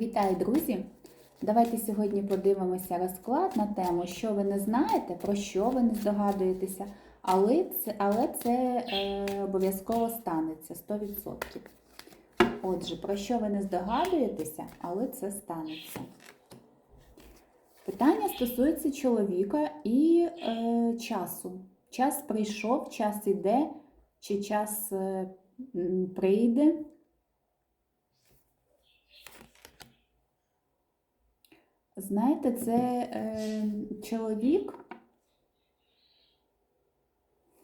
Вітаю, друзі! Давайте сьогодні подивимося розклад на тему, що ви не знаєте, про що ви не здогадуєтеся, але це, але це е, обов'язково станеться 100%. Отже, про що ви не здогадуєтеся, але це станеться. Питання стосується чоловіка і е, часу. Час прийшов, час іде, чи час е, прийде. Знаєте, це е, чоловік.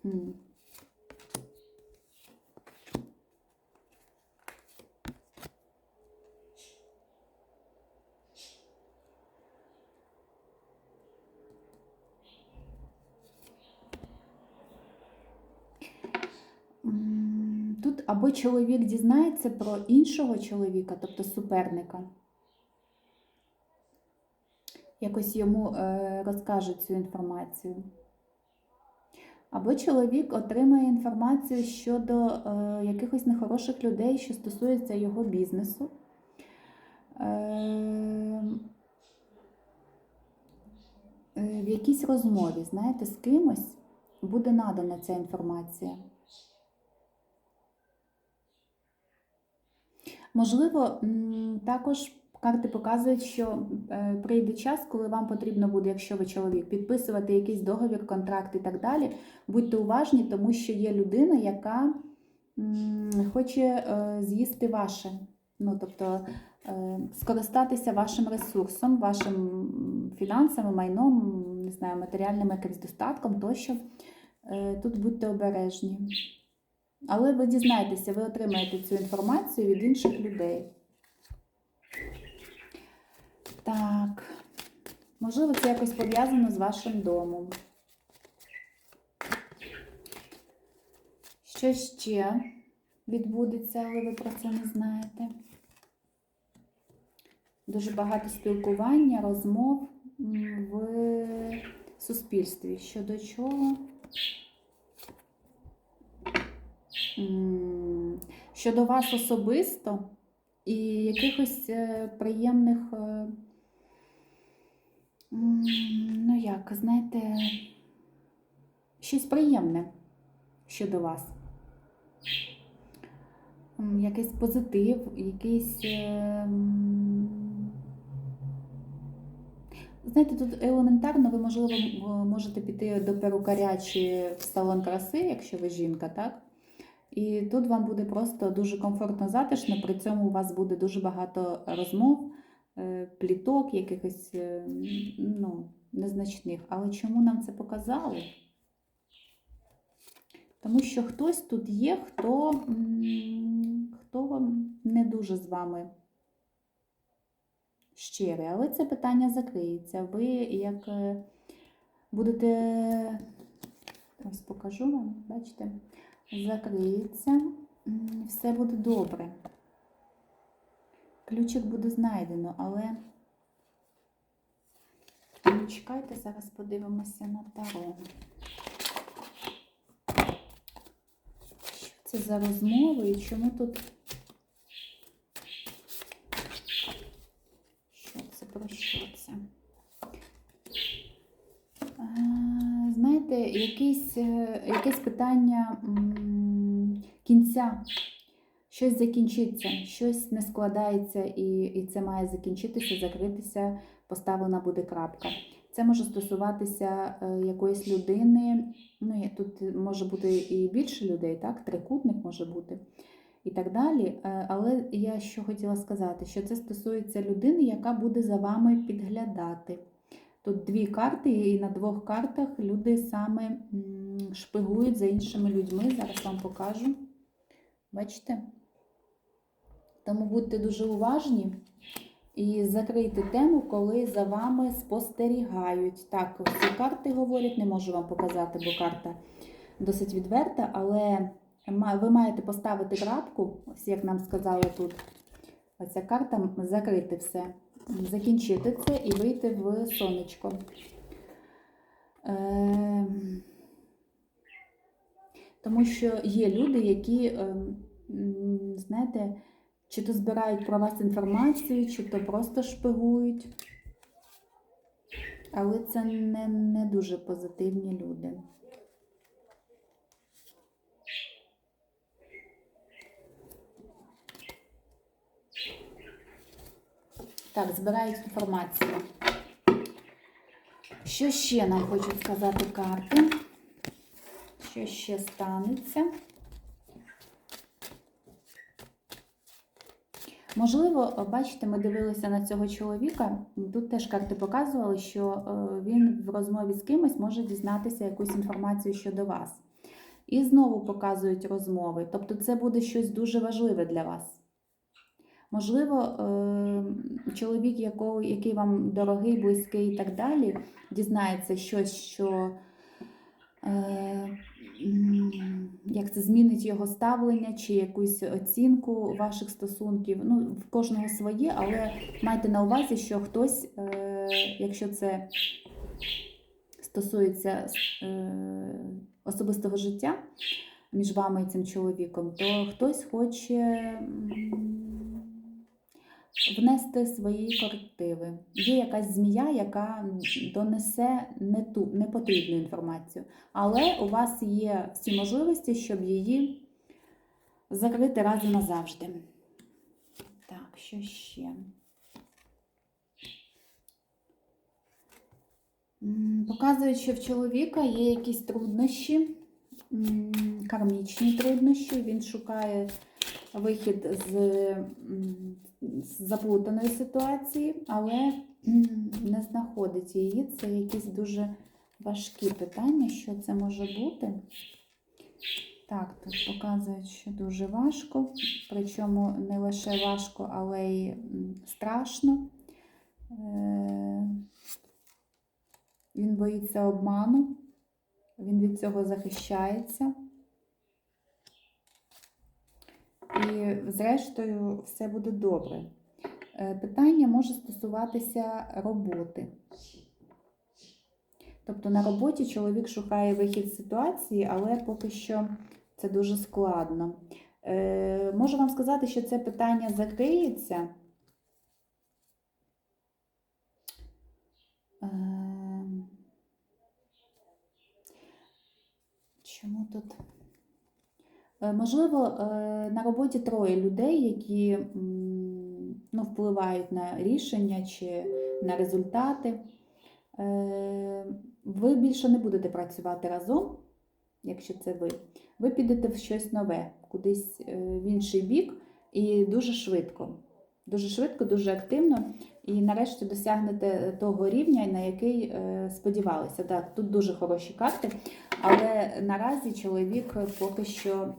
Хм. Тут або чоловік дізнається про іншого чоловіка, тобто суперника якось йому е, розкажуть цю інформацію. Або чоловік отримає інформацію щодо е, якихось нехороших людей, що стосується його бізнесу. Е, е, в якійсь розмові, знаєте, з кимось буде надана ця інформація. Можливо, також карти показують, що е, прийде час, коли вам потрібно буде, якщо ви чоловік, підписувати якийсь договір, контракт і так далі. Будьте уважні, тому що є людина, яка хоче е, з'їсти ваше. Ну, тобто е, скористатися вашим ресурсом, вашим фінансами, майном, не знаю, матеріальним якимось достатком, тощо тут будьте обережні. Але ви дізнаєтеся, ви отримаєте цю інформацію від інших людей. Так, можливо, це якось пов'язано з вашим домом. Що ще відбудеться, але ви про це не знаєте? Дуже багато спілкування, розмов в суспільстві. Щодо чого? Щодо вас особисто і якихось е, приємних, е, ну як, знаєте, щось приємне щодо вас. Якийсь позитив, якийсь. е, Знаєте, тут елементарно ви, можливо, можете піти до перукаря чи в салон краси, якщо ви жінка, так? І тут вам буде просто дуже комфортно затишно, при цьому у вас буде дуже багато розмов, е, пліток, якихось е, ну, незначних. Але чому нам це показали? Тому що хтось тут є, хто, хто не дуже з вами щирий. Але це питання закриється. Ви як е, будете, ось покажу вам, бачите? закриється, все буде добре. Ключик буде знайдено, але Ну, чекайте, зараз подивимося на таро. Що це за розмови і чому тут? Що це про що це? Знаєте, якесь, е, якесь питання кінця. Щось закінчиться, щось не складається, і, і це має закінчитися, закритися, поставлена буде крапка. Це може стосуватися е, якоїсь людини. Ну, тут може бути і більше людей, так? Трикутник може бути і так далі. Е, Але я що хотіла сказати, що це стосується людини, яка буде за вами підглядати. Тут дві карти, і на двох картах люди саме шпигують за іншими людьми. Зараз вам покажу. Бачите? Тому будьте дуже уважні і закрийте тему, коли за вами спостерігають. Так, всі карти говорять, не можу вам показати, бо карта досить відверта, але ви маєте поставити крапку, ось як нам сказали тут. Оця карта закрити все, закінчити це і вийти в сонечко. Ем, Тому що є люди, які, ем, знаєте, Чи то збирають про вас інформацію, чи то просто шпигують. Але це не, не дуже позитивні люди. Так, збирають інформацію. Що ще нам хочуть сказати карти? Що ще станеться? Можливо, бачите, ми дивилися на цього чоловіка. Тут теж карти показували, що е, він в розмові з кимось може дізнатися якусь інформацію щодо вас. І знову показують розмови. Тобто, це буде щось дуже важливе для вас. Можливо, е, чоловік, який вам дорогий, близький і так далі, дізнається щось, що е, як це змінить його ставлення чи якусь оцінку ваших стосунків. Ну, в кожного своє, але майте на увазі, що хтось, е, якщо це стосується е, особистого життя між вами і цим чоловіком, то хтось хоче. Внести свої корективи. Є якась змія, яка донесе не ту непотрібну інформацію. Але у вас є всі можливості, щоб її закрити раз і назавжди. Так, що ще? Показують, що в чоловіка є якісь труднощі, кармічні труднощі. Він шукає вихід з, з заплутаної ситуації, але не знаходить її. Це якісь дуже важкі питання, що це може бути. Так, тут показують, що дуже важко, причому не лише важко, але й страшно. Е, Він боїться обману, він від цього захищається. І, зрештою, все буде добре. Е, Питання може стосуватися роботи. Тобто на роботі чоловік шукає вихід з ситуації, але поки що це дуже складно. Е, Можу вам сказати, що це питання закриється. Е, Чому тут? Е, Можливо, е, на роботі троє людей, які ну, впливають на рішення чи на результати. Е, Ви більше не будете працювати разом, якщо це ви. Ви підете в щось нове, кудись в інший бік і дуже швидко. Дуже швидко, дуже активно, і нарешті досягнете того рівня, на який е, сподівалися. Так, тут дуже хороші карти, але наразі чоловік поки що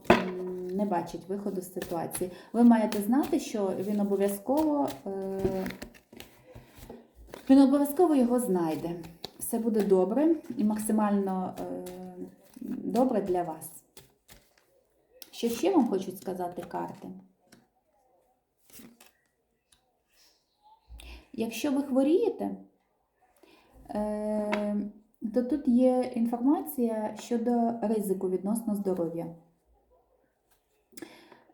не бачить виходу з ситуації. Ви маєте знати, що він обов'язково е, він обов'язково його знайде. Все буде добре і максимально е, добре для вас. Що ще вам хочуть сказати карти? Якщо ви хворієте, е, то тут є інформація щодо ризику відносно здоров'я.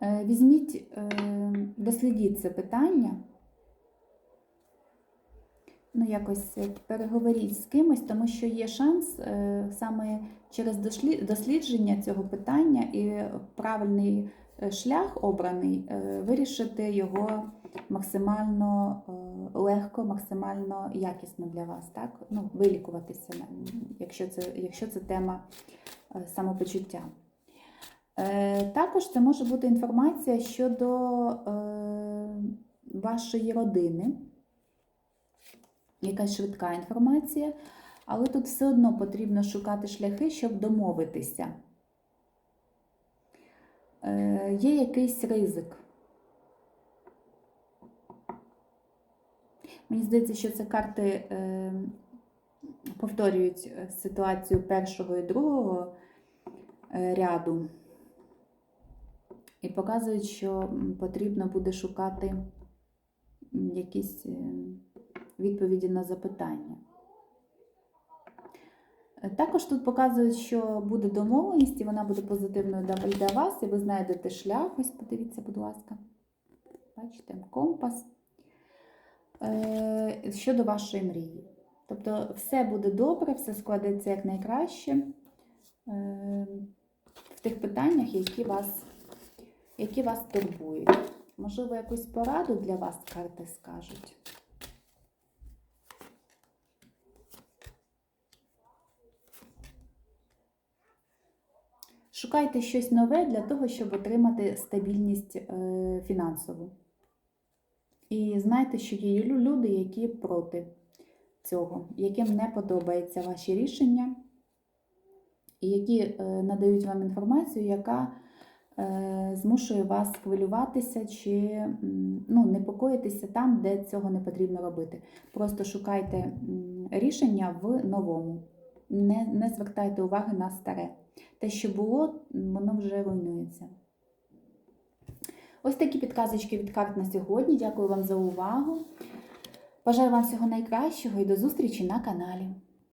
Е, Візьміть, е, дослідіть це питання. Ну, якось переговоріть з кимось, тому що є шанс саме через дослідження цього питання і правильний шлях обраний, вирішити його максимально е, максимально якісно для вас, так? Ну, вилікуватися, якщо це, якщо це тема е, самопочуття. Е, Також це може бути інформація щодо е, вашої родини, якась швидка інформація, але тут все одно потрібно шукати шляхи, щоб домовитися. Є якийсь ризик. Мені здається, що це карти е, повторюють е, ситуацію першого і другого е, ряду. І показують, що потрібно буде шукати якісь відповіді на запитання. Також тут показують, що буде домовленість, і вона буде позитивною для- вас, і ви знайдете шлях. Ось подивіться, будь ласка. Бачите, компас щодо вашої мрії. Тобто все буде добре, все складеться як найкраще е, в тих питаннях, які вас, які вас турбують. Можливо, якусь пораду для вас карти скажуть. Шукайте щось нове для того, щоб отримати стабільність е, фінансову. І знайте, що є люди, які проти цього, яким не подобаються ваші рішення, і які е, надають вам інформацію, яка е, змушує вас хвилюватися чи ну, непокоїтися там, де цього не потрібно робити. Просто шукайте рішення в новому. Не, не звертайте уваги на старе. Те, що було, воно вже руйнується. Ось такі підказочки від карт на сьогодні. Дякую вам за увагу. Бажаю вам всього найкращого і до зустрічі на каналі.